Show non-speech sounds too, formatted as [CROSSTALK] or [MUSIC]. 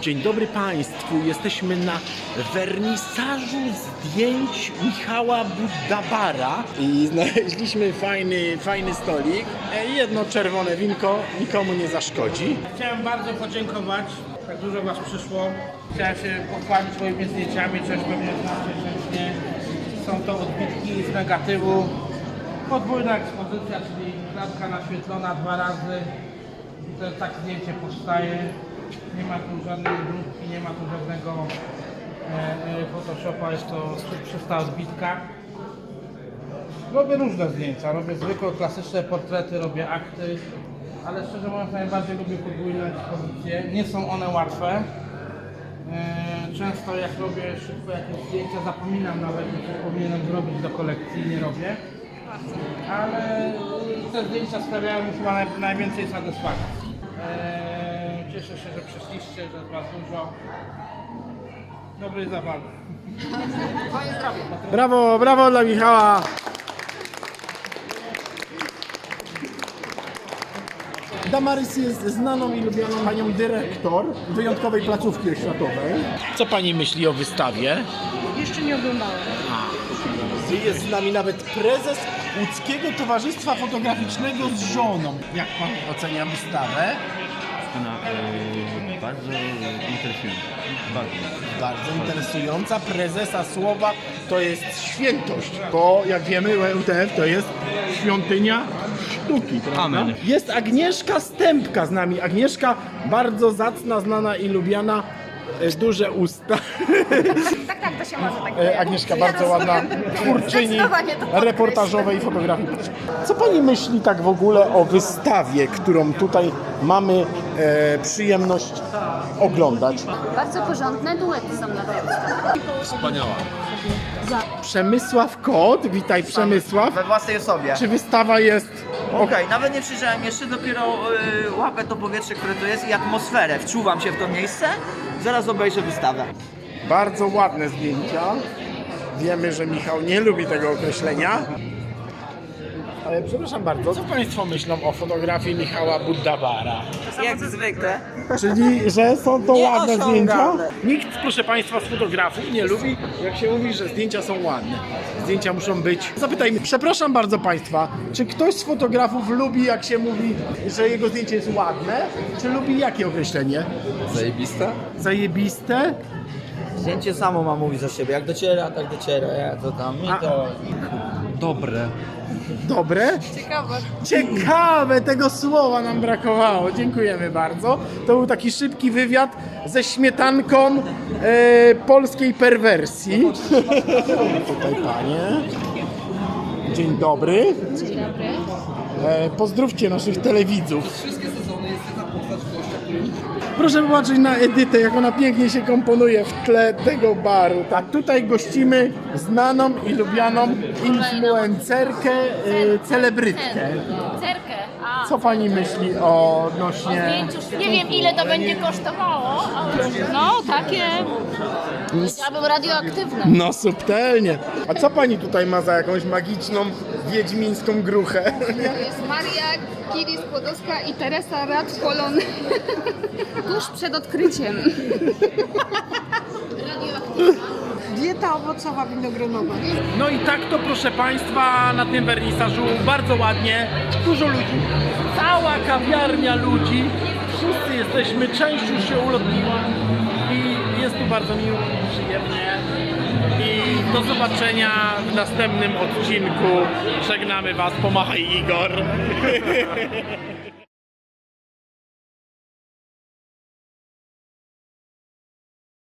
Dzień dobry Państwu. Jesteśmy na wernisażu zdjęć Michała Buddabara i znaleźliśmy fajny, fajny stolik. E, Jedno czerwone winko nikomu nie zaszkodzi. Chciałem bardzo podziękować, tak dużo Was przyszło. Chciałem się pochwalić swoimi zdjęciami, coś pewnie znacie, coś nie. Są to odbitki z negatywu. Podwójna ekspozycja, czyli klatka naświetlona dwa razy. I to tak zdjęcie powstaje. Nie ma tu żadnej brudki, nie ma tu żadnego e, e, Photoshopa, jest to czysta odbitka. Robię różne zdjęcia, robię zwykłe, klasyczne portrety, robię akty, ale szczerze mówiąc najbardziej lubię podwójne ekspozycje. Nie są one łatwe. Eee, Często jak robię szybko jakieś zdjęcia, zapominam nawet, że powinienem zrobić do kolekcji, nie robię. Ale te zdjęcia sprawiają mi chyba naj, najwięcej satysfakcji. Cieszę się, że przyszliście, że Was dużo. Dobrej zabawy. Brawo, brawo dla Michała. Damarys jest znaną i lubianą panią dyrektor wyjątkowej placówki oświatowej. Co pani myśli o wystawie? Jeszcze nie oglądałem. Jest z nami nawet prezes Łódzkiego Towarzystwa Fotograficznego z żoną. Jak pan ocenia wystawę? Ona e, bardzo interesująca. Bardzo. Bardzo interesująca. Prezesa słowa to jest świętość, bo jak wiemy UTF to jest świątynia sztuki. Prawda? Amen. Jest Agnieszka Stępka z nami. Agnieszka bardzo zacna, znana i lubiana. E, Duże usta. [LAUGHS] Tak, tak, to się może tak E, powiedzieć. Agnieszka Ja bardzo ładna [LAUGHS] twórczyni Zdecydowanie to podkreślę. reportażowej fotografii. Co pani myśli tak w ogóle o wystawie, którą tutaj mamy e, przyjemność oglądać? Bardzo porządne duety są na tej wystawie. Przemysław Kot, witaj Przemysław. We własnej osobie. Czy wystawa jest Okej, nawet nie przyjrzałem jeszcze, dopiero y, łapę to powietrze, które tu jest i atmosferę. Wczuwam się w to miejsce. Zaraz obejrzę wystawę. bardzo ładne zdjęcia? Wiemy, że Michał nie lubi tego określenia. Ale przepraszam bardzo, co Państwo myślą o fotografii Michała Buddabara? Jak zwykle. Czyli, że są to ładne zdjęcia? Nieosiągalne. Nikt, proszę Państwa, z fotografów nie lubi, jak się mówi, że zdjęcia są ładne. Zdjęcia muszą być. Zapytajmy, przepraszam bardzo Państwa, czy ktoś z fotografów lubi, jak się mówi, że jego zdjęcie jest ładne? Czy lubi jakie określenie? Zajebista? Zajebiste? Zdjęcie samo ma mówić za siebie. Jak dociera, tak dociera. Ja to tam mi to... Dobre. Dobre? Ciekawe. Ciekawe, tego słowa nam brakowało. Dziękujemy bardzo. To był taki szybki wywiad ze śmietanką e, polskiej perwersji. Tutaj panie. Dzień dobry. Dzień dobry. E, pozdrówcie naszych telewidzów. Proszę popatrzeć na Edytę, jak ona pięknie się komponuje w tle tego baru. Tak, tutaj gościmy znaną i lubianą influencerkę, e, celebrytkę. Co pani myśli o odnośnie... nie wiem ile to będzie kosztowało, ale no takie, powiedziałabym radioaktywne. No subtelnie. A co pani tutaj ma za jakąś magiczną, wiedźmińską gruchę? To jest Maria Kiris Kłodowska i Teresa Radfolon tuż przed odkryciem. [LAUGHS] Dieta owocowa winogronowa. No i tak to proszę Państwa na tym wernisażu bardzo ładnie, dużo ludzi, cała kawiarnia ludzi, wszyscy jesteśmy, część już się ulotniła i jest tu bardzo miło, przyjemnie i do zobaczenia w następnym odcinku. Żegnamy Was, pomachaj Igor. [LAUGHS]